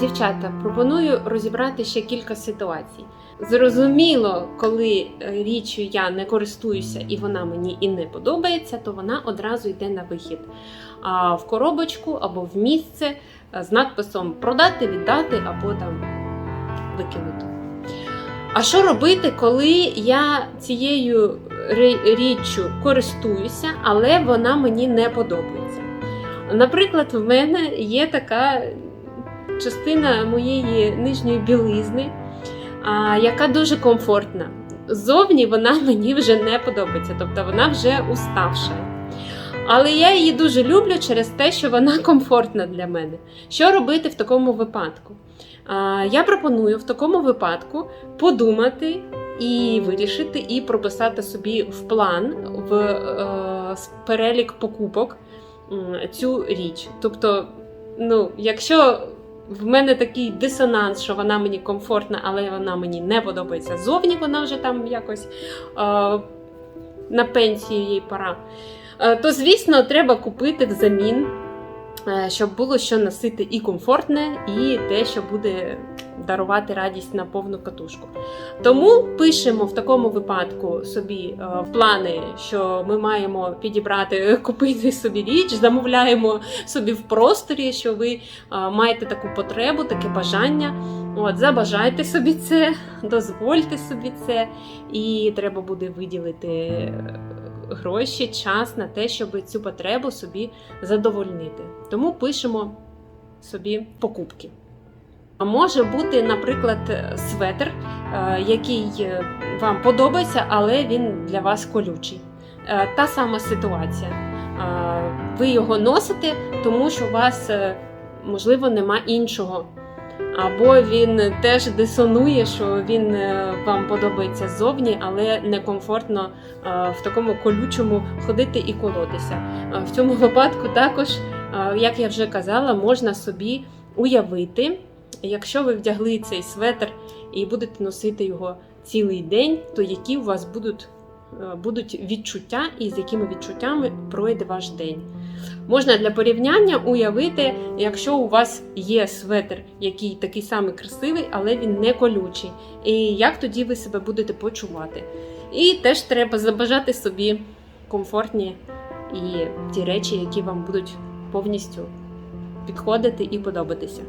Дівчата, пропоную розібрати ще кілька ситуацій. Зрозуміло, коли е, річчю я не користуюся і вона мені і не подобається, то вона одразу йде на вихід. В коробочку або в місце е, з надписом продати, віддати або там викинути. А що робити, коли я цією річчю користуюся, але вона мені не подобається? Наприклад, в мене є така частина моєї нижньої білизни, яка дуже комфортна. Ззовні вона мені вже не подобається, тобто вона вже уставша. Але я її дуже люблю через те, що вона комфортна для мене. Що робити в такому випадку? Я пропоную в такому випадку подумати і вирішити, і прописати собі в план, в е, перелік покупок цю річ. Тобто, ну, якщо в мене такий дисонанс, що вона мені комфортна, але вона мені не подобається зовні, вона вже там якось е, на пенсію їй пора. Е, то, звісно, треба купити взамін, е, щоб було що носити і комфортне, і те, що буде дарувати радість на повну катушку. Тому пишемо в такому випадку собі е, в плани, що ми маємо підібрати, купити собі річ, замовляємо собі в просторі, що ви е, маєте таку потребу, таке бажання. От, забажайте собі це, дозвольте собі це, і треба буде виділити е, гроші, час на те, щоб цю потребу собі задовольнити. Тому пишемо собі покупки. Може бути, наприклад, светр, е, який е, вам подобається, але він для вас колючий. Е, Та сама ситуація. Е, Ви його носите, тому що у вас, е, можливо, нема іншого. Або він теж дисонує, що він е, вам подобається ззовні, але некомфортно е, в такому колючому ходити і колотися. Е, В цьому випадку також, е, як я вже казала, можна собі уявити, якщо ви вдягли цей светр і будете носити його цілий день, то які у вас будуть, е, будуть відчуття і з якими відчуттями пройде ваш день. Можна для порівняння уявити, якщо у вас є светр, який такий самий красивий, але він не колючий. І як тоді ви себе будете почувати? І теж треба забажати собі комфортні і ті речі, які вам будуть повністю підходити і подобатися.